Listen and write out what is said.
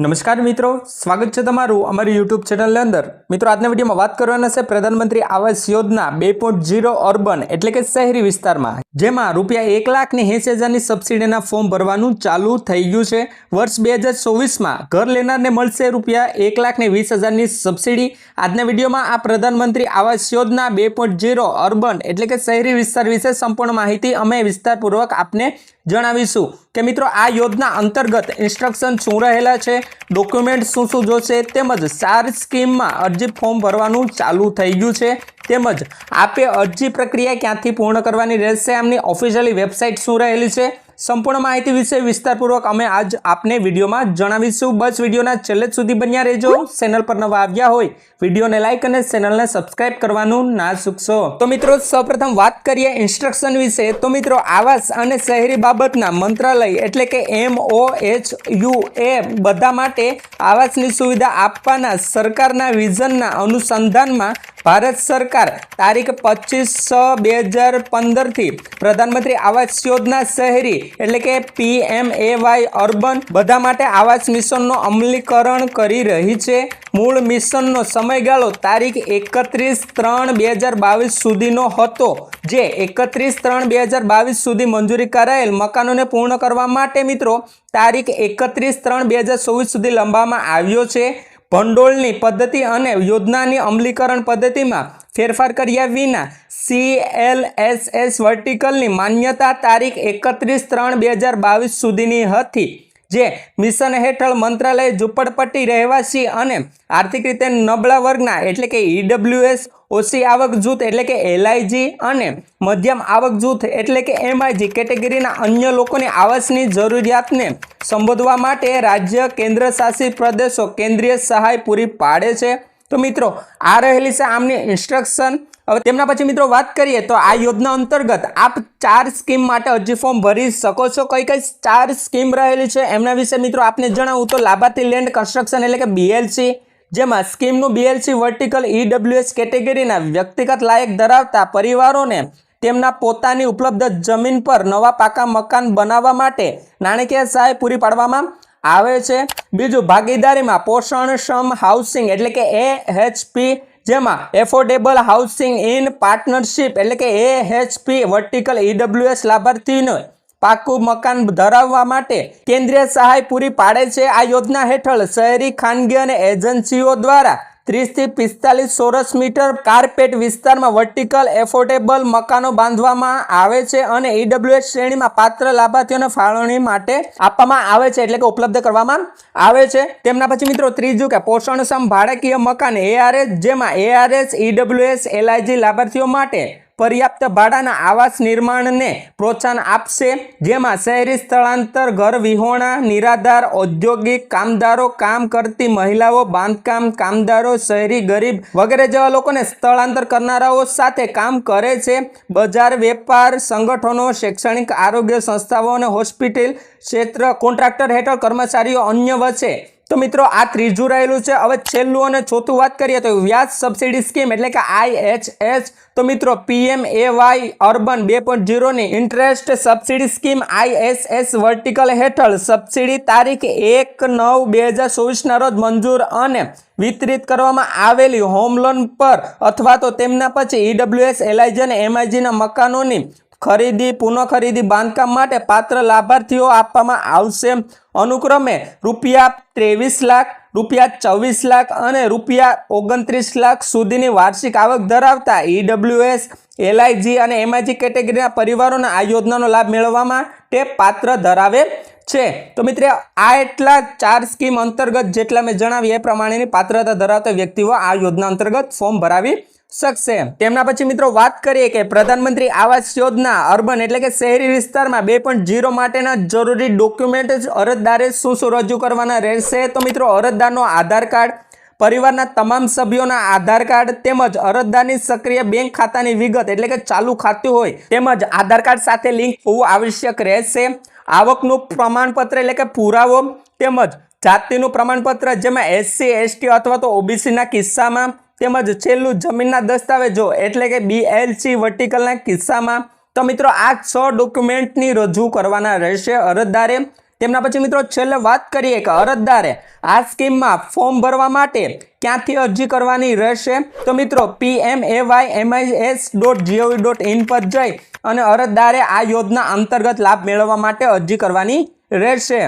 નમસ્કાર મિત્રો, સ્વાગત છે તમારું અમારી યુટ્યુબ ચેનલની અંદર. મિત્રો, આજના વિડીયોમાં વાત કરવાના છે પ્રધાનમંત્રી આવાસ યોજના બે પોઈન્ટ જીરો અર્બન એટલે કે શહેરી વિસ્તારમાં, જેમાં રૂપિયા એક લાખની એંસી હજારની સબસિડીના ફોર્મ ભરવાનું ચાલુ થઈ ગયું છે. વર્ષ બે હજાર ચોવીસમાં ઘર લેનારને મળશે રૂપિયા એક લાખને વીસ હજારની સબસિડી. આજના વિડીયોમાં આ પ્રધાનમંત્રી આવાસ યોજના બે પોઈન્ટ જીરો અર્બન એટલે કે શહેરી વિસ્તાર વિશે સંપૂર્ણ માહિતી અમે વિસ્તારપૂર્વક આપને જણાવીશું. કે મિત્રો, આ યોજના અંતર્ગત ઇન્સ્ટ્રક્શન શું રહેલા છે? ડોક્યુમેન્ટ શું શું જોશે? તેમજ સાર સ્કીમમાં અરજી ફોર્મ ભરવાનું ચાલુ થઈ ગયું છે. તેમજ આપે અરજી પ્રક્રિયા ક્યાંથી પૂર્ણ કરવાની રહેશે? આમની ઓફિશિયલી વેબસાઇટ શું રહેલી છે? સંપૂર્ણ માહિતી વિશે વિસ્તારપૂર્વક અમે આજ આપને વિડીયોમાં જણાવીશું. બસ વિડીયોના છેલ્લે સુધી બન્યા રહેજો. ચેનલ પર નવા આવ્યા હોય, વિડીયોને લાઇક અને ચેનલને સબસ્ક્રાઇબ કરવાનું ના ચૂકશો. તો મિત્રો, સૌપ્રથમ વાત કરીએ ઇન્સ્ટ્રક્શન વિશે. તો મિત્રો, આવાસ અને શહેરી બાબતના મંત્રાલય એટલે કે એમ ઓ એચ યુ એ બધા માટે આવાસની સુવિધા આપવાના સરકારના વિઝનના અનુસંધાનમાં ભારત સરકાર તારીખ પચીસ છ બે હજાર પંદરથી પ્રધાનમંત્રી આવાસ યોજના શહેરી એટલે કે પી એમ એ વાય અર્બન બધા માટે આવાસ મિશનનો અમલીકરણ કરી રહી છે. મૂળ મિશનનો સમયગાળો તારીખ એકત્રીસ ત્રણ બે હજાર બાવીસ સુધીનો હતો, જે એકત્રીસ ત્રણ બે હજાર બાવીસ સુધી મંજૂરી કરાયેલ મકાનોને પૂર્ણ કરવા માટે મિત્રો તારીખ એકત્રીસ ત્રણ બે હજાર ચોવીસ સુધી લંબાવવામાં આવ્યો છે. ભંડોળની પદ્ધતિ અને યોજનાની અમલીકરણ પદ્ધતિમાં ફેરફાર કર્યા વિના સી એલ એસ એસ વર્ટિકલની માન્યતા તારીખ એકત્રીસ ત્રણ બે હજાર બાવીસ સુધીની હતી, જે મિશન હેઠળ મંત્રાલય ઝૂંપડપટ્ટી રહેવાસી અને આર્થિક રીતે નબળા વર્ગના એટલે કે ઈડબ્લ્યુએસ ઓછી આવક જૂથ એટલે કે એલઆઈજી અને મધ્યમ આવક જૂથ એટલે કે એમઆઈજી કેટેગરીના અન્ય લોકોની આવાસની જરૂરિયાતને સંબોધવા માટે રાજ્ય કેન્દ્ર શાસિત પ્રદેશો કેન્દ્રીય સહાય પૂરી પાડે છે. તો મિત્રો, આ રહેલી છે આમની ઇન્સ્ટ્રક્શન હવે તેમના પછી મિત્રો વાત કરીએ તો આ યોજના અંતર્ગત આપ ચાર સ્કીમ માટે અરજી ફોર્મ ભરી શકો છો. કઈ કઈ ચાર સ્કીમ રહેલી છે એમના વિશે મિત્રો આપને જણાવું. તો લાભાર્થી લેન્ડ કન્સ્ટ્રક્શન એટલે કે બીએલસી જેમાં સ્કીમનું બીએલસી વર્ટિકલ ઈડબ્લ્યુએસ કેટેગરીના વ્યક્તિગત લાયક ધરાવતા પરિવારોને તેમના પોતાની ઉપલબ્ધ જમીન પર નવા પાકા મકાન બનાવવા માટે નાણાકીય સહાય પૂરી પાડવામાં આવે છે. બીજું, ભાગીદારીમાં પોષણક્ષમ હાઉસિંગ એટલે કે એ એચપી જેમાં એફોર્ડેબલ હાઉસિંગ ઇન પાર્ટનરશિપ એટલે કે એ એચપી વર્ટિકલ ઈડબ્લ્યુએસ લાભાર્થીનો પાકું મકાન ધરાવવા માટે કેન્દ્રીય સહાય પૂરી પાડે છે. આ યોજના હેઠળ શહેરી ખાનગી અને એજન્સીઓ દ્વારા ત્રીસથી પિસ્તાલીસ ચોરસ મીટર કાર્પેટ વિસ્તારમાં વર્ટિકલ, એફોર્ડેબલ મકાનો બાંધવામાં આવે છે અને ઈડબ્લ્યુએસ શ્રેણીમાં પાત્ર લાભાર્થીઓને ફાળવણી માટે આપવામાં આવે છે એટલે કે ઉપલબ્ધ કરવામાં આવે છે. તેમના પછી મિત્રો ત્રીજું કે પોષણક્ષમ ભાડાકીય મકાન એઆરએસ જેમાં એઆરએસ ઈડબ્લ્યુએસ એલઆઈજી લાભાર્થીઓ માટે પર્યાપ્ત ભાડાના આવાસ નિર્માણને પ્રોત્સાહન આપશે, જેમાં શહેરી સ્થળાંતર, ઘર વિહોણા, નિરાધાર, ઔદ્યોગિક કામદારો કામ કરતી મહિલાઓ, બાંધકામ કામદારો, શહેરી ગરીબ વગેરે જેવા લોકોને સ્થળાંતર કરનારાઓ સાથે કામ કરે છે. બજાર, વેપાર સંગઠનો, શૈક્ષણિક આરોગ્ય સંસ્થાઓ અને હોસ્પિટલ ક્ષેત્ર કોન્ટ્રાક્ટર હેઠળ કર્મચારીઓ અન્ય વચ્ચે તો મિત્રો, આ ત્રીજું રહેલું છે. હવે છેલ્લું અને ચોથું વાત કરીએ તો વ્યાજ સબસિડી સ્કીમ એટલે કે આઈએચએસ તો મિત્રો પીએમ એ વાય અર્બન બે point ઝીરોની interest subsidy scheme ISS vertical હેઠળ સબસિડી તારીખ એક નવ બે હજાર ચોવીસના રોજ મંજૂર અને વિતરિત કરવામાં આવેલી હોમ લોન પર અથવા તો તેમના પછી ઈડબ્લ્યુએસ એલઆઈજી અને એમઆઈજીના મકાનોની ખરીદી પુનઃ ખરીદી બાંધકામ માટે પાત્ર લાભાર્થીઓ આપવામાં આવશે. અનુક્રમે રૂપિયા ત્રેવીસ લાખ, રૂપિયા ચોવીસ લાખ અને રૂપિયા ઓગણત્રીસ લાખ સુધીની વાર્ષિક આવક ધરાવતા ઈડબ્લ્યુએસ એલઆઈજી અને એમઆઈજી કેટેગરીના પરિવારોને આ યોજનાનો લાભ મેળવવા માટે પાત્ર ધરાવે છે. તો મિત્રો, આ એટલા ચાર સ્કીમ અંતર્ગત જેટલા મેં જણાવી એ પ્રમાણેની પાત્રતા ધરાવતા વ્યક્તિઓ આ યોજના અંતર્ગત ફોર્મ ભરાવી શકશે તેમના પછી મિત્રો વાત કરીએ કે પ્રધાનમંત્રી આવાસ યોજના અર્બન એટલે કે શહેરી વિસ્તારમાં બે પોઈન્ટ જીરો માટેના જરૂરી ડોક્યુમેન્ટ અરજદારે શું શું રજૂ કરવાના રહેશે? તો મિત્રો અરજદારનો આધાર કાર્ડ, પરિવારના તમામ સભ્યોના આધાર કાર્ડ તેમજ અરજદારની સક્રિય બેંક ખાતાની વિગત એટલે કે ચાલુ ખાતું હોય તેમજ આધાર કાર્ડ સાથે લિંક હોવું આવશ્યક રહેશે. આવકનું પ્રમાણપત્ર એટલે કે પુરાવો તેમજ જાતિનું પ્રમાણપત્ર જેમાં એસસી, એસટી અથવા તો ઓબીસીના કિસ્સામાં તેમજ છેલ્લું જમીનના દસ્તાવેજો એટલે કે બીએલસી વર્ટિકલના કિસ્સામાં, તો મિત્રો આ છ ડોક્યુમેન્ટની રજૂ કરવાના રહેશે અરજદારે. તેમના પછી મિત્રો છેલ્લે વાત કરીએ કે અરજદારે આ સ્કીમમાં ફોર્મ ભરવા માટે ક્યાંથી અરજી કરવાની રહેશે? તો મિત્રો P M A Y MIS dot GOV dot in પર જઈ અને અરજદારે આ યોજના અંતર્ગત લાભ મેળવવા માટે અરજી કરવાની રહેશે.